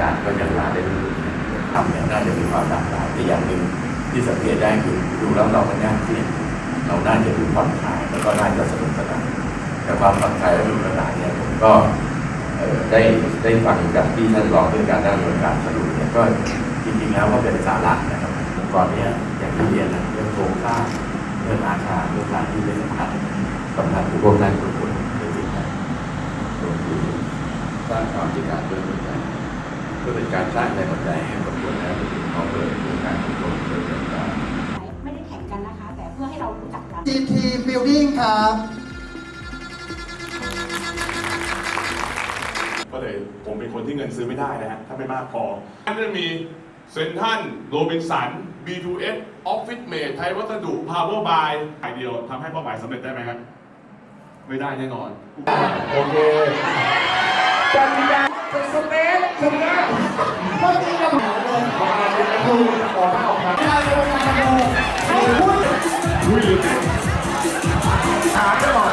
การก็ยังลาได้ไม่ถึงทำเนี่ยน่าจะมีความหลากหลายแต่อย่างหนึ่งที่สังเกตได้คือดูแล้วเราไม่น่าเครียดเราน่าจะดูผ่อนคลายแล้วก็น่าจะสนุกสนานแต่ความผ่อนคลายและสนุกสนานเนี่ยผมก็ได้ได้ฟังจากที่ท่านรองด้วยการด้านบริการสรุปเนี่ยก็จริงๆแล้วก็เป็นสาระนะครับองค์กรเนี้อย่างที่เรียนนะเรื่องโครงสร้างเรื่องอาคารเรื่องการที่เป็นสำคัญสำคัญคือพวกนั้นทุกคนเป็นสิ่งนั้นรวมถึงสร้างความที่การเพื่อหัวใจเพื่อเป็นการสร้างแรงบันดาลใจให้กับคนแล้วถึงเขาเปิดโครงการทุกคนเปิดโครงการไม่ได้แข่งกันนะคะ แต่เพื่อให้เรารู้จักกัน GT Building ครับ ก็เลยผมเป็นคนที่เงินซื้อไม่ได้นะฮะ ถ้าไม่มากพอท่านจะมีเซนทันโรบินสัน B2S Office Mate ไทยวัสดุ Power by ขายเดียวทำให้เป้าหมายสำเร็จได้ไหมครับ ไม่ได้แน่นอน โอเคจันยาเป็นสเปซ ชนะเมื่อกี้เราหาเลยมาเป็นครูออกมาออกมาเราจะมาทำเลยให้พูดคุยหรือถามได้หรอ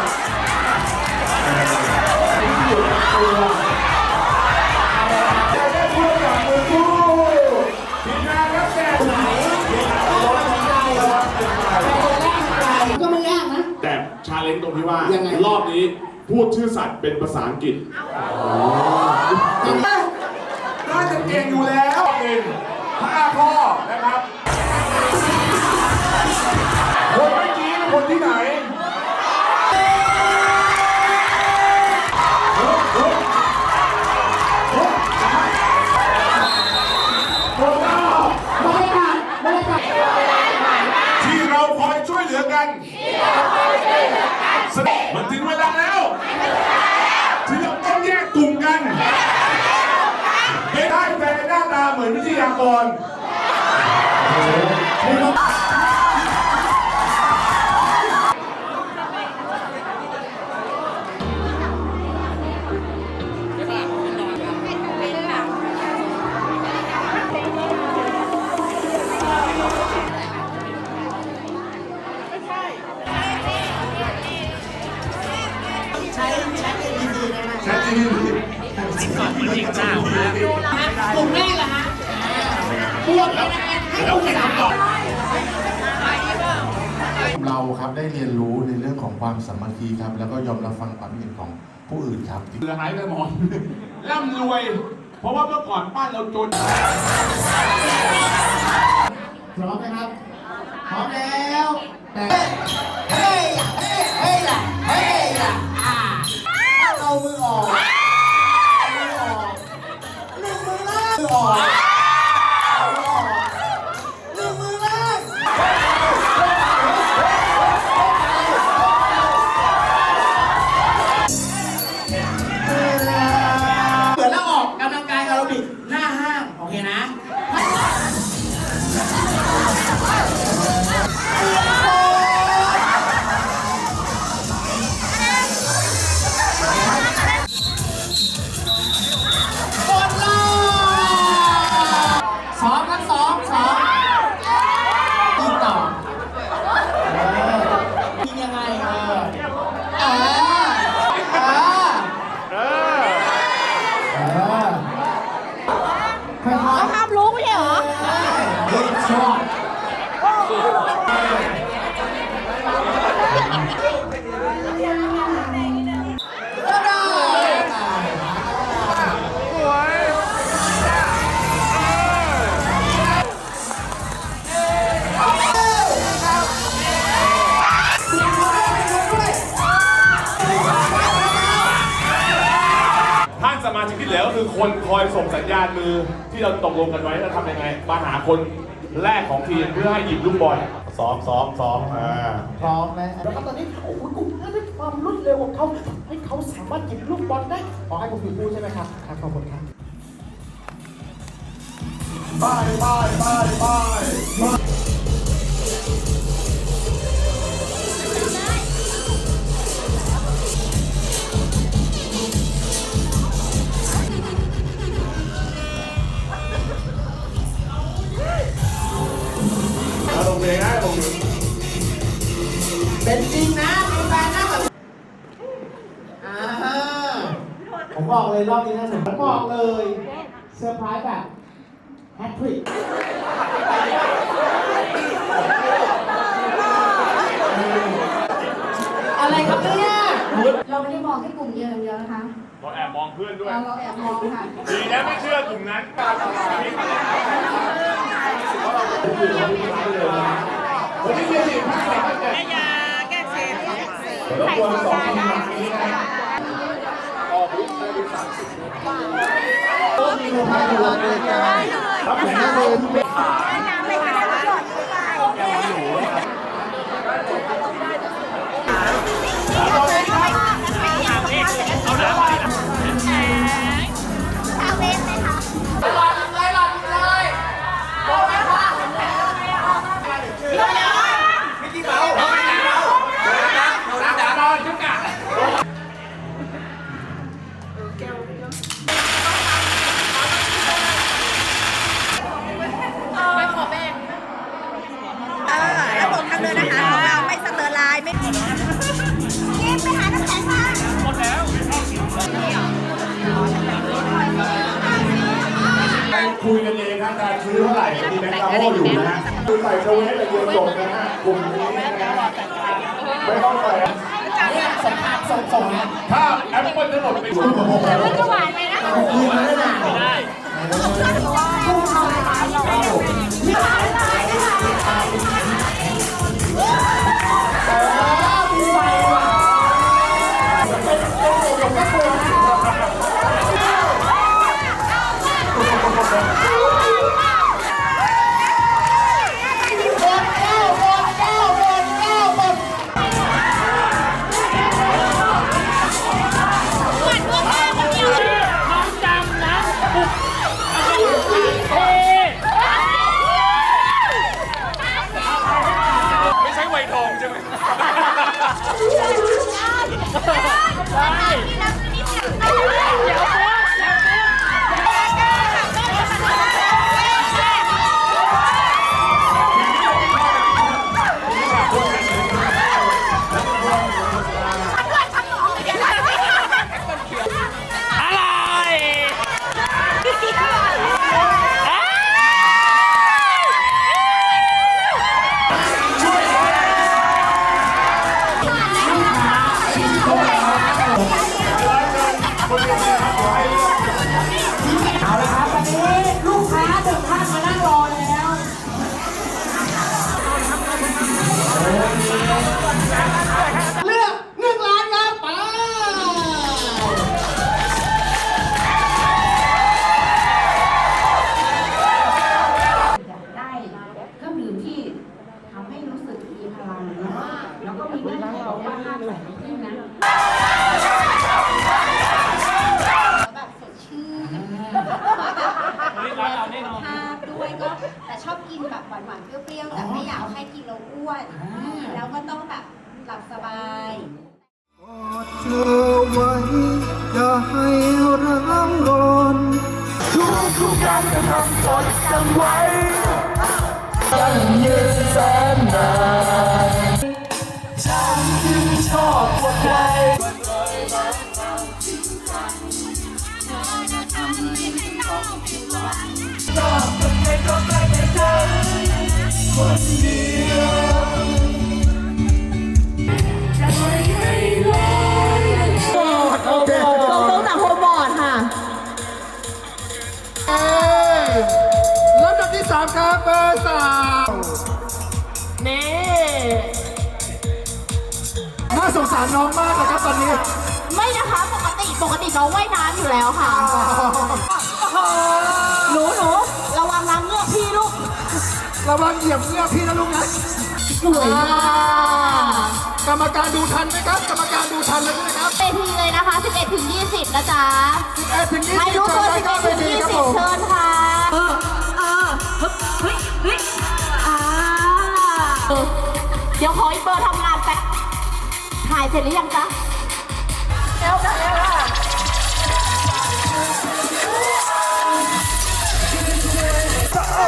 จะได้พูดกับมือคู่ทีมงานรับแจกไหนก็ไม่ยากนะ แต่ชาเลนจ์ตรงที่ว่ายังไงรอบนี้พูดชื่อสัตว์เป็นภาษาอังกฤษเห็นปะน่าจะเก่งอยู่แล้วหนึ่งห้าข้อนะครับ คนเมื่อกี้เป็นคนที่ไหนคนนอกบรรยากาศบรรยากาศที่เราคอยช่วยเหลือกัน มันถึงเวลาแล้ว ที่เราต้องแยกกลุ่มกันไม่ได้แต่หน้าตาเห มือนวิทยากรใช้ใช้ AED ได้ไหมแชท GPT กลุ่มแรกเหรอฮะ พวกนี้นะให้กลุ่มสามก่อนเราครับได้เรียนรู้ในเรื่องของความสามัคคีครับ แล้วก็ยอมรับฟังความเห็นของผู้อื่นครับเหลือหายไปหมดร่ำรวย เพราะว่าเมื่อก่อนบ้านเราจนพร้อมไหมครับพร้อมแล้วแต่เฮ้ยเฮ้ยเฮ้ยล่ะเฮ้ยล่ะอ่าเอามือออก มาชิกที่เหลือก็คือคนคอยส่งสัญญาณมือที่เราตกลงกันไว้แล้วทำยังไง มาหาคนแรกของทีมเพื่อให้หยิบลูกบอลซ้อมซ้อมซ้อมอ่าพร้อมไหมแล้วก็ตอนนี้โอ้โหกูน่าได้ความรวดเร็วของเขาให้เขาสามารถหยิบลูกบอลได้ขอให้ผมถือคู่ใช่ไหมครับครับขอบคุณครับไปไปไปไปเอาล เลยรอบนี้น่าสนผมบอกเลยเซอร์ไพรส์แบบแฮตทริกอะไรครับเนี่ยเราไม่ได้มองแค่กลุ่มเดียวอย่างเดียวนะคะ เราแอบมองเพื่อนด้วย เราเราแอบมองค่ะดีนะไม่เชื่อกลุ่มนั้นวันนี้มีสี่ภาคสามแม่ยาแก้เซ็รบกว นสองทีมหลังนี้นะครับออกรุ่นได้เป็นสามสิบก็มีโมฆะอยู่เลยครับแข่งกันเลยคุย เชเวสแต่เดียวจบนะฮะกลุ่มนี้นะฮะไม่ต้องไปเนี่ยส่งภาพส่งส่งนะถ้าแอปเปิลทั้งหลุดของผมมันก็หวานไปนะยืนมาได้นานไม่ใช่ไวทอ ใช่ไหมเอ นแบบหวานๆเปรี้ยวๆแต่ไม่อยากให้กินแล้วอ้วน แล้วก็ต้องแบบหลับสบายกอดเธอไว้อย่าให้ร้างรนทุกทุกการกระทำจดจำไว้ตั้งยืนแสนนานฉันจึงชอบกว่าใคร โอเคตรงตรงจากโฮมบอร์ดค่ะลำดับที่สามครับเบอร์สามนี่น่าสงสารน้องมากนะครับตอนนี้ ไม่นะคะ ปกติปกติน้องว่ายน้ำอยู่แล้วค่ะ หนูหนู ระวังเหยียบเงื่อพี่นะลูกนะสวยมากกรรมการดูทันไหมครับ กรรมการดูทันเลยนะครับ เวทีเลยนะคะ 11 ถึง 20 นะจ๊ะ11ถึง20ใครรู้เชิเบอญร์ไป11เข้าถึเวงทีครับผม20 เชิญค่ะเออเออเฮ้ยเฮ้ยอ่าเออเดี๋ยวขออีกเบอร์ทำงานแป๊บถ่ายเสร็จหรือยังจ๊ะ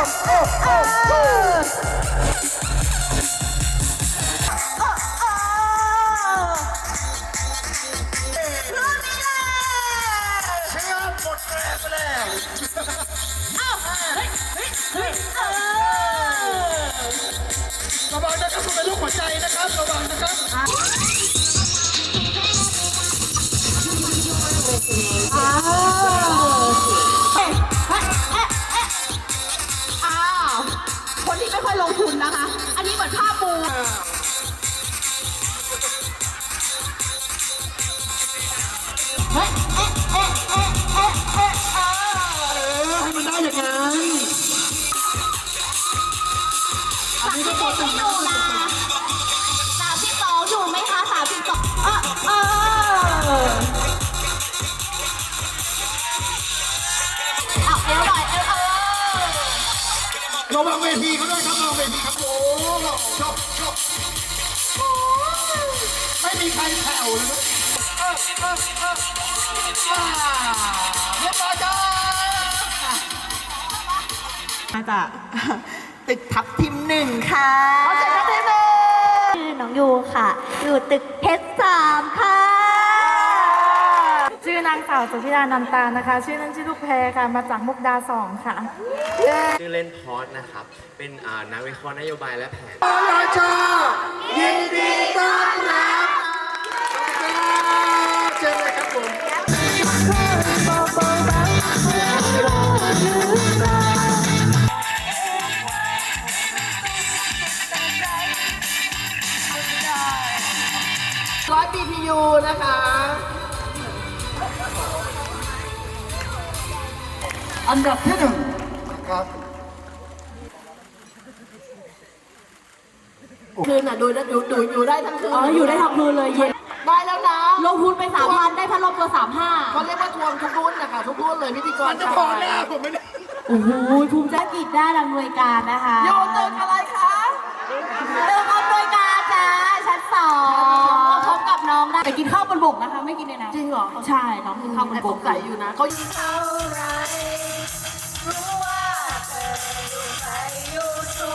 ระวังนะครับคุณเป็นลูกหัวใจนะครับ ระวังนะครับ ระวังเวทีเขาด้วยครับระวังเวทีครับโอ้ชอบชอบไม่มีใครแผ่วเลยนะเออเออเอออ่าเรียบร้อยจ้ามาจากตึกทับทิมหนึ่งค่ะชื่อน้องยูค่ะ อยู่ตึกเพชรสามค่ะ ชื่อนางสาวสุธิดานันตานะคะ ชื่อเล่นชื่อลูกแพรค่ะ มาจากมุกดาสองค่ะชื่อเล่นพอดนะครับ เป็นอ่านักวิเคราะห์นโยบายและแผนราชายินดีต้อนรับเชิญเลยครับผมร้อย BTU นะคะ อันดับที่หนึ่งนะครับคืนอะดูดูดูอยู่ได้ทั้งคืนอ๋ออยู่ได้ทั้งคืนเลยเย็นได้แล้วนะลงทุนไปสามพันได้พัดลมตัวสามห้าเขาเรียกว่าทวงทุกรุ่นนะคะทุกรุ่นเลยพิธีกรมันจะพอหน้าผมไหมเนี่ยโอ้โหภูมิใจกิจด้านอำนวยการนะคะโยนตึกอะไรคะตึกอำนวยการจ้าชั้นสองพบกับน้องได้ไปกินข้าวบนบกนะคะ ไม่กินในน้ำจริงเหรอใช่น้องกินข้าวบนแอบบสกงสัยอยู่นะเขายิง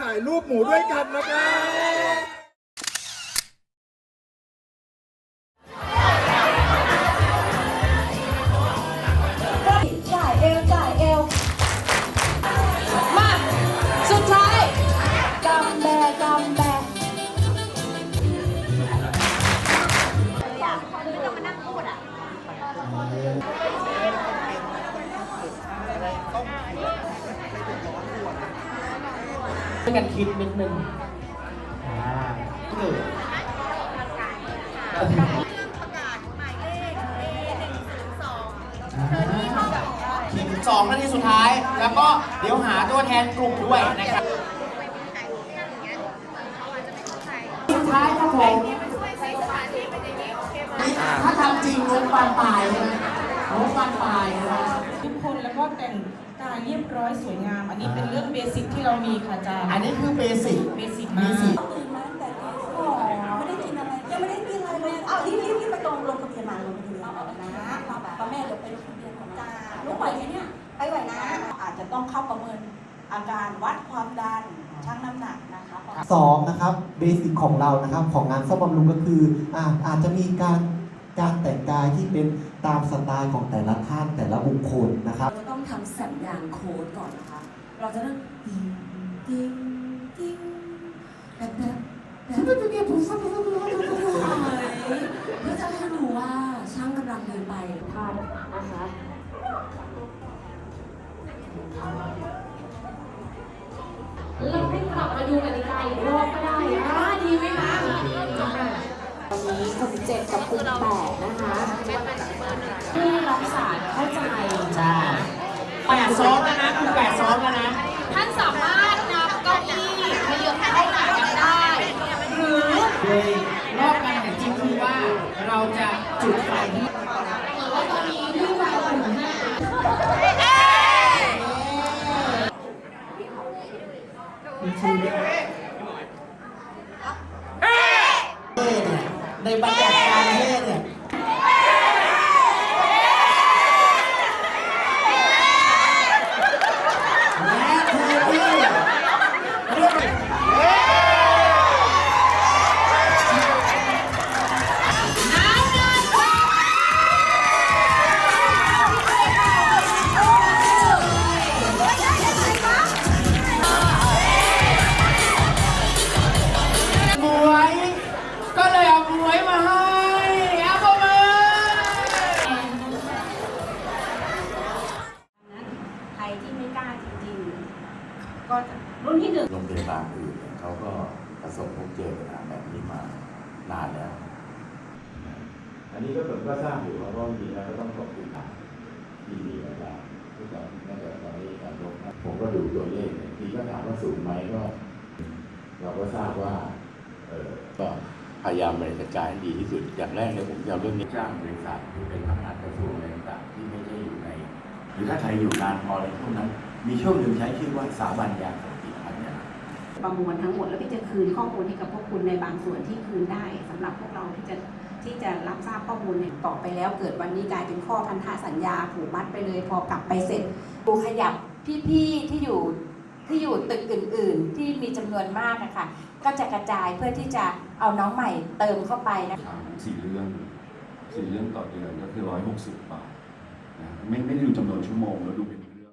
ถ่ายรูปหมูด้วยกันนะครับ วยกันคิดนิดนึงอ่าเกิดทีมสองนาทีสุดท้าย แล้วก็เดี๋ยวหาตัวแทนกลุ่มด้วยนะครับสุดท้ายครับผมถ้าทำจริงลงปานตายลยนะรถบานปลายนะทุกคนแล้วก็แต่ง กายเรียบร้อยสวยงาม อันนี้เป็นเรื่องเบสิกที่เรามีค่ะอาจารย์อันนี้คือเบสิกเบสิกเบมากสิกตื่นมาตั้งแต่ตีสองไม่ได้กินอะไรยังไม่ได้กินอะไรเลยเอารีบรีบรีบไปลงลงทะเบียนมาลงทะเบียนนะป้าแม่เดี๋ยวไปลงทะเบียนก่อนจ้าลูกไหวไหมเนี่ยไปไหวนะ อาจจะต้องเข้าประเมินอาการวัดความดันชั่งน้ำหนักนะคะสองนะครับเบสิกของเรานะครับของงานซ่อมบำรุงก็คืออาอาจจะมีการการแต่งกายที่เป็นตามสไตล์ของแต่ละท่านแต่ละบุคคลนะครับเราจะ ต้องทำสัญญาณโค้ดก่อนนะคะ เราจะต้องติ้งติ้งติ้งแบบแบบแบบเพื่อจะให้รู้ว่าช่างกำลังเดินไปท่านนะคะเราให้กลับมาดูกติกาอีกรอบก็ได้นะดีไหมคะตอนนี้กลุ่มเจ็ดกับกลุ่มแปดนะคะที่รับสารเข้าใจ ซ้อมแล้วนะคุณแปดซ้อมแล้วนะ ท่านสามารถนำเก้าอี้ขยับเข้าหากันได้ หรือโดยรอบการแข่งจริงคือว่าเราจะจุดไฟที่ว่าตอนนี้ที่วางกลุ่มห้าในบรรยากาศ นนี้ก็ผมก็ทราบอยู่ว่าว่ามีแล้วก็ต้องขอบคุณทางที่มีเวลาที่ตอนนั่นแหละตอนนี้การลงนะผมก็ดูตัวเลขเนี่ยทีก็ถามว่าสูงไหมก็ เราก็ทราบว่าเออก็พยายามบริหารจัดการให้ดีที่สุดอย่างแรกเลยผมจะเอาเรื่องนี้จ้างบริษัทที่เป็นพนักงานกระทรวงอะไรต่างๆที่ไม่ใช่อยู่ใน หรือถ้าใครอยู่นานพอในช่วงนั้น มีช่วงหนึ่งใช้ชื่อว่าสถาบันยาเสพติดพันยาประมวลทั้งหมดแล้วพี่จะคืนข้อมูลให้กับพวกคุณในบางส่วนที่คืนได้สำหรับพวกเราที่จะ ที่จะรับทราบข้อมูลเนี่ยต่อไปแล้ว เกิดวันนี้กลายเป็นข้อพันธสัญญาผูกมัดไปเลย พอกลับไปเสร็จดูขยับพี่ๆที่อยู่ที่อยู่ตึกอื่น ๆ ที่มีจำนวนมากนะคะก็จะกระจายเพื่อที่จะเอาน้องใหม่เติมเข้าไปนะสี่เรื่องสี่เรื่องต่อเดือนก็คือร้อยหกสิบบาทนะไม่ไม่ได้ดูจำนวนชั่วโมงแล้วดูเป็นเรื่อง